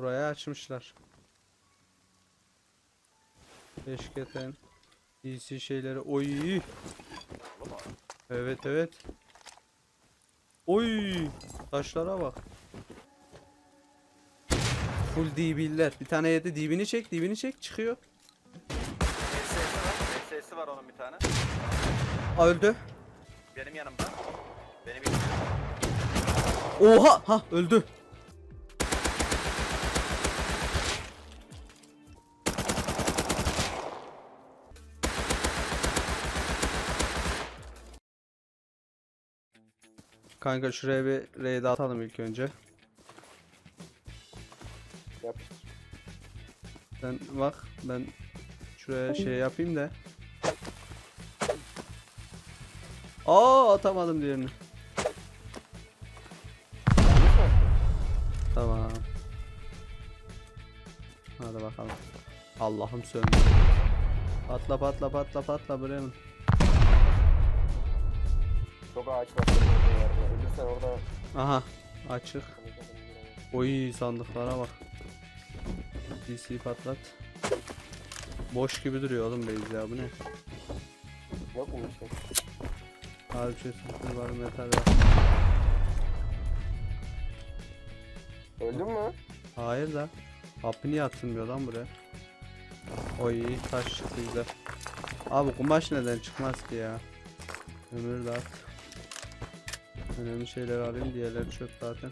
Buraya açmışlar. Beşketen. DC şeyleri. Oy. Evet evet. Oy. Taşlara bak. Full DB'ler. Bir tane yedi. DB'ni çek. DB'ni çek. Çıkıyor. SS'i var onun bir tane. Aa, öldü. Benim yanımda. Benim yanımda. Oha. Ha öldü. Kanka şuraya bir raid atalım ilk önce. Yap. Sen bak ben şuraya şey yapayım da. Aa atamadım diğerini. Tamam. Hadi bakalım. Allah'ım söndü. Patla patla patla patla Bremen. Çok ağaç var. Ölürsen orada Aha açık. Oy sandıklara bak. DC patlat. Boş gibi duruyor oğlum base ya bu ne? yok mu şey? Harbi şey sıfır var metal var. Öldün mü? Hayır da. Hapı niye atılmıyor lan buraya? Oy taş çıktı güzel. Abi kumaş neden çıkmaz ki ya? Ömür de at. Önemli şeyler alayım diğerleri çöp zaten.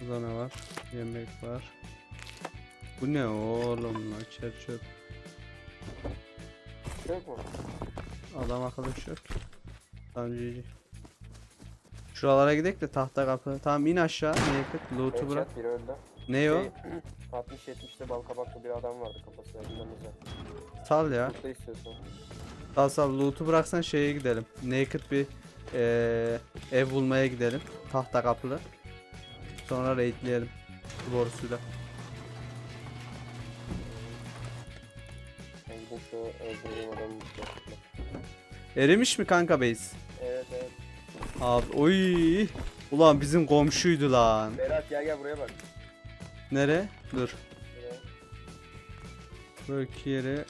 Burada ne var? Yemek var. Bu ne oğlum lan çer çöp. Mu? Adam akıllı çöp. Tamam GG. Şuralara gidelim de tahta kapı. Tamam in aşağı. Yakıt? Loot'u bırak. Biri öldü. Ne o? Şey, 60-70'te bal kabaklı bir adam vardı kafasına önümüzde. Sal ya. Mutlu istiyorsun. Sal sal loot'u bıraksan şeye gidelim. Naked bir eee, ev bulmaya gidelim. Tahta kapılı. Sonra raidleyelim. Borusuyla. Ben gidin şu öldürdüğüm adamı mutlu ettim. Erimiş mi kanka base? Evet evet. Abi oy. Ulan bizim komşuydu lan. Berat gel gel buraya bak. Nere? Dur. Böyle yere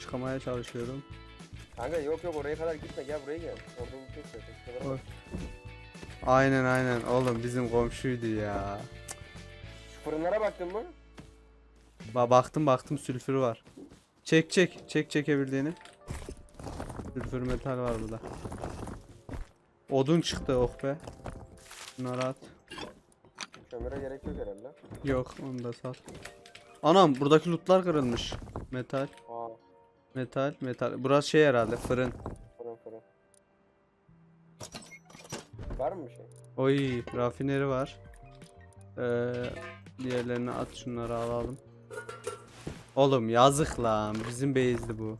çıkamaya çalışıyorum. Kanka yok yok oraya kadar gitme gel buraya gel. Orada. Şuralara bak. Aynen aynen oğlum bizim komşuydu ya. Şu fırınlara baktın mı? Ba baktım baktım sülfür var. Çek çek çek çekebildiğini. Sülfür metal var burada. Odun çıktı oh be. Bunları at. Kömüre gerek yok herhalde. Yok onu da sat. Anam buradaki lootlar kırılmış. Metal, Aa metal, metal. Burası şey herhalde fırın. fırın fırın. Var mı bir şey? Oy rafineri var. Ee, diğerlerini at şunları alalım. Oğlum yazık lan bizim base'di bu.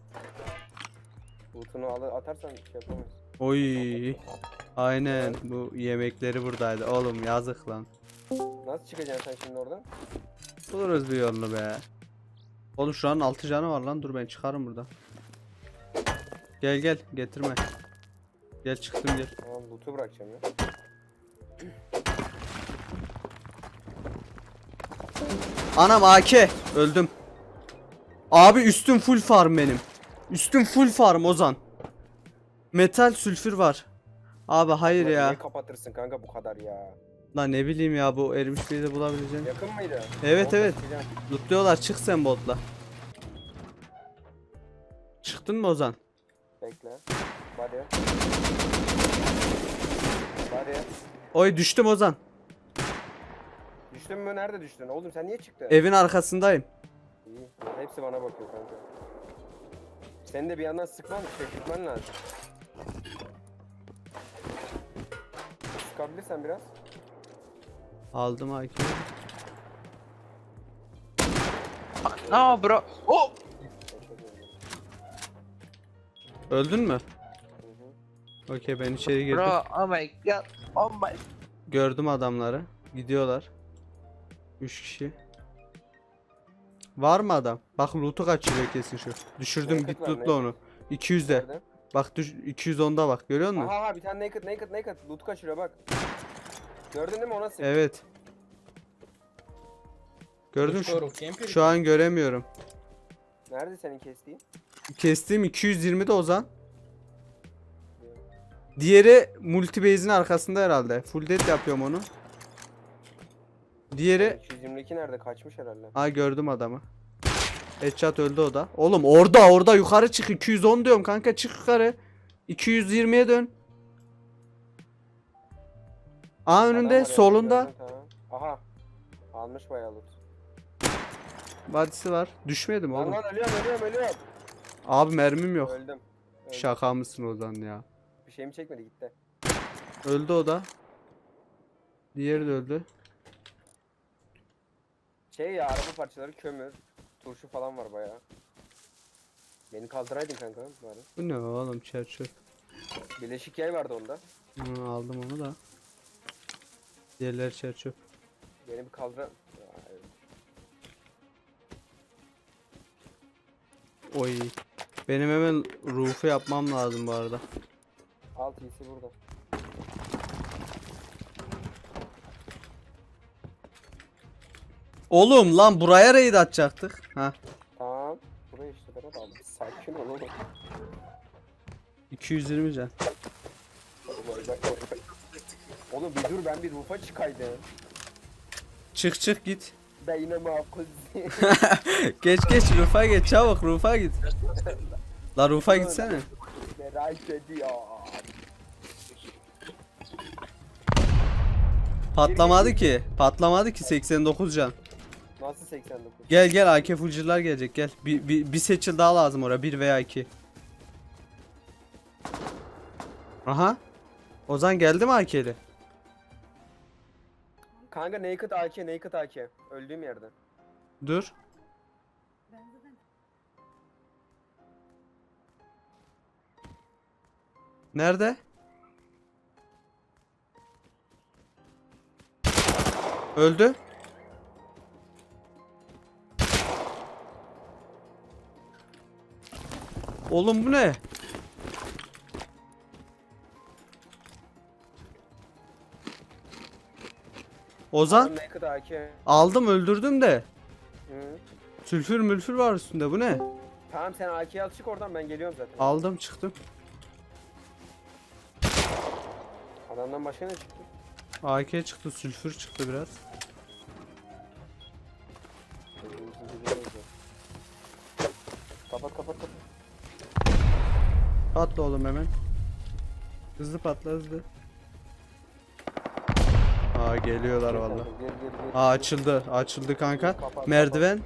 Loot'unu al atarsan şey yapamayız. Oy. Aynen bu yemekleri buradaydı. Oğlum yazık lan. Nasıl çıkacaksın sen şimdi oradan? Buluruz bir yolunu be. Oğlum şu an 6 canı var lan. Dur ben çıkarım buradan. Gel gel getirme. Gel çıktım gel. Tamam loot'u bırakacağım ya. Anam AK. Öldüm. Abi üstüm full farm benim. Üstüm full farm Ozan. Metal sülfür var. Abi hayır Ulan ya. Niye kapatırsın kanka bu kadar ya? Lan ne bileyim ya bu erimiş bir de bulabileceğim. Yakın mıydı? Evet, Orada evet. çıkacaksın. Lootluyorlar çık sen botla. Çıktın mı Ozan? Bekle. Body. Body. Oy düştüm Ozan. Düştün mü? Nerede düştün? Oğlum sen niye çıktın? Evin arkasındayım. İyi. Hepsi bana bakıyor kanka. Senin de bir yandan sıkman, çekilmen lazım. Sıkabilirsen biraz. Aldım AK. No, bro. Oh! Öldün mü? Hı hı. Okey ben içeri girdim. Bro, oh my god. Oh my. Gördüm adamları. Gidiyorlar. 3 kişi. Var mı adam? Bak loot'u kaçırıyor kesin şu. Düşürdüm Naked git loot'la onu. 200 de. Nerede? Bak düş 210'da bak görüyor musun? Aha aha bir tane naked naked naked. Loot kaçırıyor bak. Gördün değil mi ona sık. Evet. Gördün şu, şu an göremiyorum. Nerede senin kestiğin? Kestiğim 220'de Ozan. Diğeri multibase'in arkasında herhalde. Full dead yapıyorum onu. Diğeri 222 nerede? Kaçmış herhalde. Ha gördüm adamı. Headshot öldü o da. Oğlum orada orada yukarı çık 210 diyorum kanka çık yukarı. 220'ye dön. Adam var önünde ya, solunda. gördüm, tamam. Aha. Almış bayağı loot. Badisi var. Düşmedim Lan oğlum. lan ölüyorum ölüyorum ölüyorum. Abi mermim yok. Öldüm. Öldüm. Şaka mısın Ozan ya? Bir şeyimi çekmedi gitti. Öldü o da. Diğeri de öldü. Şey ya araba parçaları kömür. Turşu falan var bayağı. Beni kaldıraydın kanka bari. Bu ne oğlum çerçöp. Bileşik yay vardı onda. Hı, aldım onu da. Diğerleri çerçöp. Beni bir kaldıra... Ya, evet. Oy. Benim hemen roof'u yapmam lazım bu arada. Alt iyisi burada. Oğlum lan buraya raid atacaktık. Ha. Tamam. Buraya işte Berat abi. Sakin ol oğlum. 220 can. Oğlum. Oğlum bir dur ben bir rufa çıkaydım. Çık çık git. Beynime kuzi. Geç geç Rufa geç çabuk Rufa git. La Rufa gitsene. Merak ediyor. Patlamadı ki. Patlamadı ki 89 can. Nasıl 89? Gel gel AK Fulcırlar gelecek gel. Bir, bir, bir seçil daha lazım oraya 1 veya 2. Aha. Ozan geldi mi AK'li? Kanka naked AK, naked AK. Öldüğüm yerde. Dur. Nerede? Öldü. Oğlum bu ne? Ozan Adam naked AK. aldım öldürdüm de. Hı. Sülfür mülfür var üstünde bu ne? Tamam sen AK'yi al çık oradan ben geliyorum zaten. Aldım çıktım. Adamdan başka ne çıktı? AK çıktı sülfür çıktı biraz. Kapat kapat kapat. Patla oğlum hemen. Hızlı patla hızlı. Aa geliyorlar valla. Aa açıldı açıldı kanka. Merdiven.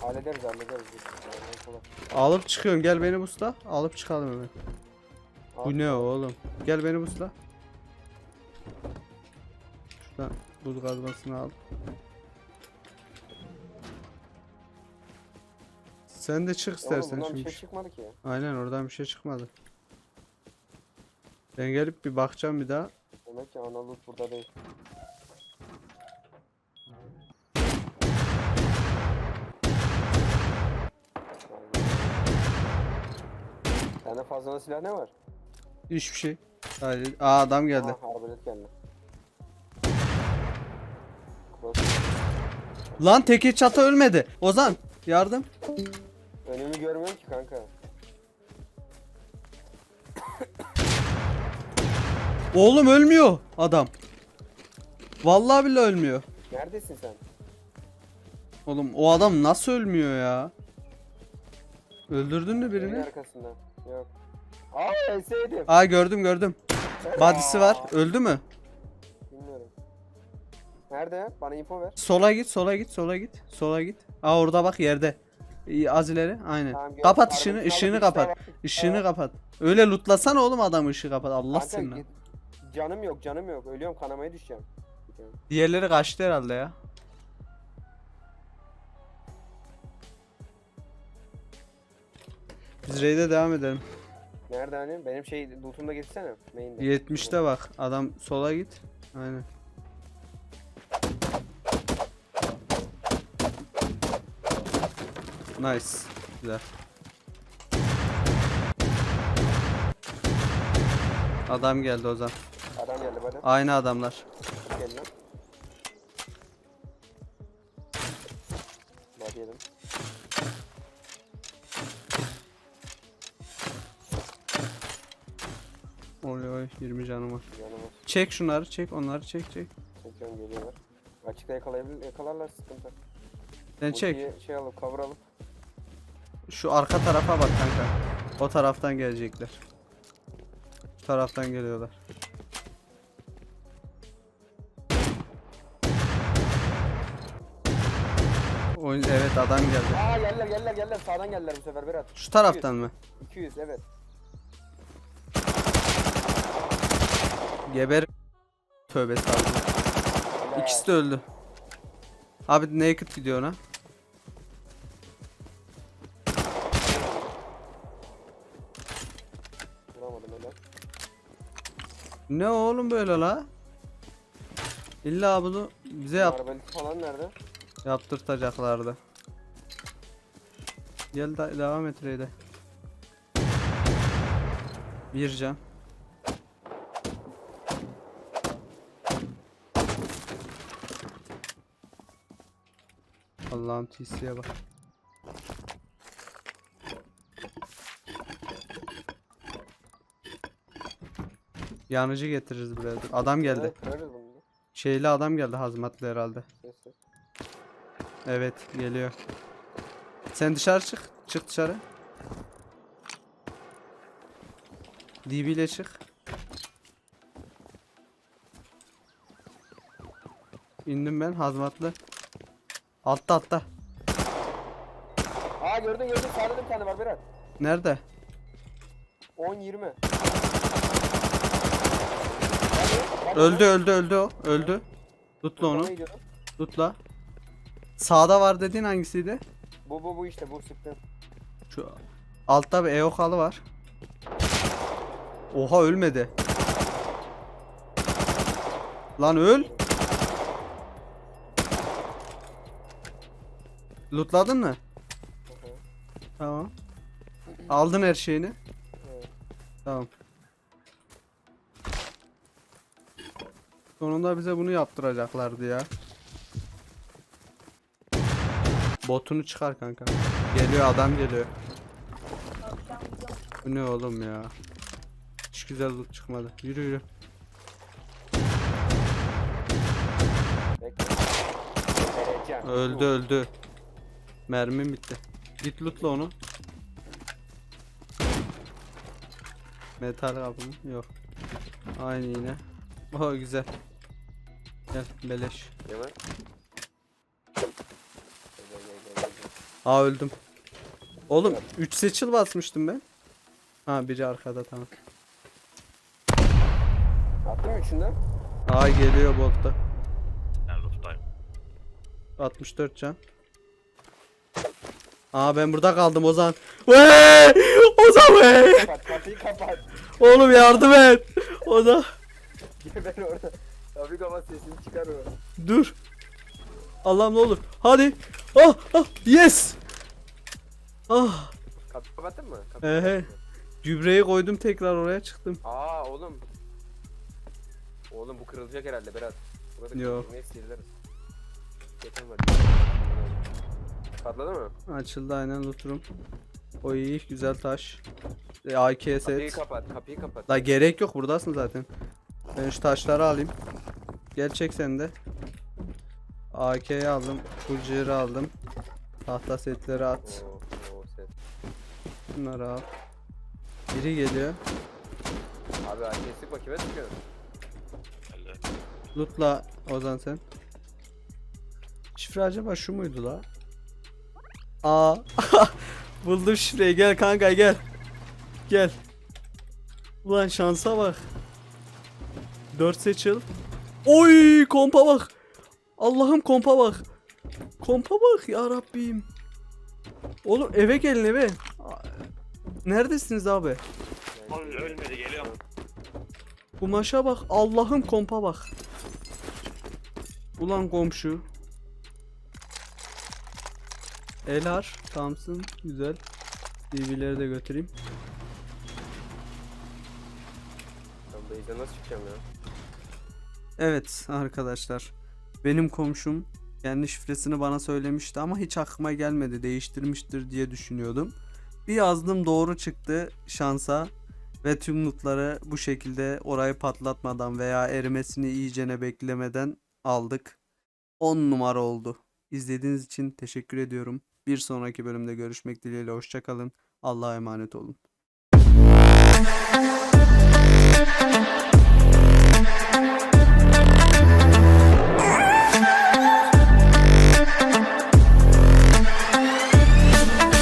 Hallederiz hallederiz. Alıp çıkıyorum gel beni busla. Alıp çıkalım hemen. Bu ne oğlum? Gel beni busla. Şuradan buz kazmasını al. Sen de çık Oğlum istersen bundan bir çünkü. şey çıkmadı ki. Aynen oradan bir şey çıkmadı. Ben gelip bir bakacağım bir daha. Demek ki ana loot burada değil. Sende fazla silah ne var? Hiçbir şey. Hayır. Aa adam geldi. Arbalet geldi. Lan teke çatı ölmedi. Ozan yardım. Önümü görmüyorum ki kanka. Oğlum ölmüyor adam. Vallahi billahi ölmüyor. Neredesin sen? Oğlum o adam nasıl ölmüyor ya? Öldürdün mü Evin birini? arkasında. Yok. Aa enseydim. Aa gördüm gördüm. Badisi var. Öldü mü? Bilmiyorum. Nerede? Bana info ver. Sola git, sola git, sola git. Sola git. Aa orada bak yerde. İyi, Az ileri. Aynen. Tamam, gördüm. kapat Arabanın ışığını, işte kapat. var. Işığını Aa. kapat. Öyle lootlasana oğlum adam ışığı kapat. Allah Kanka, seni. git- Canım yok canım yok. Ölüyorum kanamaya düşeceğim. Diğerleri kaçtı herhalde ya. Biz raid'e devam edelim. Nerede hani? Benim şey lootumda getirsene. Main'de. 70'te bak. Adam sola git. Aynen. Nice. Güzel. Adam geldi. Adam geldi bana. Aynı adamlar. Gel lan. Oy oy 20 canım var. Yanıma Çek şunları çek onları çek çek. çekiyorum geliyorlar. Açıkta yakalayabilir, yakalarlar sıkıntı. Sen çek. Ultiyi Şey alıp cover alıp. Şu arka tarafa bak kanka. O taraftan gelecekler. Şu taraftan geliyorlar. Oyun evet adam geldi. Aa geldiler geldiler geldiler sağdan geldiler bu sefer Berat. Şu taraftan mı? 200 evet. Geber. Tövbe estağfurullah. Helal. İkisi de öldü. Abi naked gidiyor ona. Vuramadım helal. Ne oğlum böyle la? İlla bunu bize yap Arabelik falan nerede? Yaptırtacaklardı. Gel de devam et Reyde. Bir can. Allah'ım TC'ye bak. Yanıcı getiririz buraya. Adam geldi. Şeyli adam geldi hazmatlı herhalde. Evet geliyor. Sen dışarı çık. Çık dışarı. DB ile çık. İndim ben hazmatlı. Altta altta. Aa gördün gördün sağda da bir tane var Berat. Nerede? 10 20. Öldü öldü öldü o. Öldü. Tutla onu. Tutla. Sağda var dediğin hangisiydi? Bu bu bu işte bu sıktı. Şu altta bir eokalı var. Oha ölmedi. Lan öl. Lootladın mı? Tamam. Aldın her şeyini. Evet. Tamam. Sonunda bize bunu yaptıracaklardı ya. Botunu çıkar kanka. Geliyor adam geliyor. Bu ne oğlum ya? Hiç güzel loot çıkmadı. Yürü yürü. Öldü öldü. Mermim bitti. Git lootla onu. Metal kapı mı? Yok. Aynı yine. Oh güzel. Gel beleş. Değil mi? Gel, gel, gel, gel, gel. Aa öldüm. Oğlum 3 seçil basmıştım ben. Ha biri arkada tamam. Attın mı üçünden? Aa geliyor botta. Ben rooftayım. 64 can. Aa ben burada kaldım Ozan. Vey! Ozan vey! Kapat kapıyı kapat. Oğlum yardım et. Ozan Geber orada. Kapıyı kapat sesini çıkar o. dur. Allah'ım ne olur. Hadi. Ah ah yes. Ah. Kapıyı kapattın mı? Kapıyı Ehe. kapattın mı? Gübreyi koydum tekrar oraya çıktım. Aa oğlum. Oğlum bu kırılacak herhalde Berat. Burada Yok. kırılır, Neyse sileriz. Yeter var. Patladı mı? Açıldı aynen looturum. O iyi güzel taş. E, AK Kapıyı set. kapat, kapıyı kapat. La gerek yok buradasın zaten. Ben şu taşları alayım. Gel çek sen de. AK'yi aldım. Full aldım. Tahta setleri at. Oo. Bunları al. Biri geliyor. Abi AK'si bak kime sıkıyor? Lootla Ozan sen. Şifre acaba şu muydu la? Aa. Buldum şifreyi gel kanka gel. Gel. Ulan şansa bak. 4 seçil. Oy kompa bak. Allah'ım kompa bak. Kompa bak ya Rabbim. Oğlum eve gelin eve. Neredesiniz abi? ölmedi geliyorum. Kumaşa bak. Allah'ım kompa bak. Ulan komşu. Elar. Thompson. Güzel. DV'leri de götüreyim. Tam Base'den nasıl çıkacağım ya? Evet arkadaşlar. Benim komşum kendi şifresini bana söylemişti ama hiç aklıma gelmedi. Değiştirmiştir diye düşünüyordum. Bir yazdım doğru çıktı şansa ve tüm lootları bu şekilde orayı patlatmadan veya erimesini iyicene beklemeden aldık. 10 numara oldu. İzlediğiniz için teşekkür ediyorum. Bir sonraki bölümde görüşmek dileğiyle hoşçakalın. Allah'a emanet olun.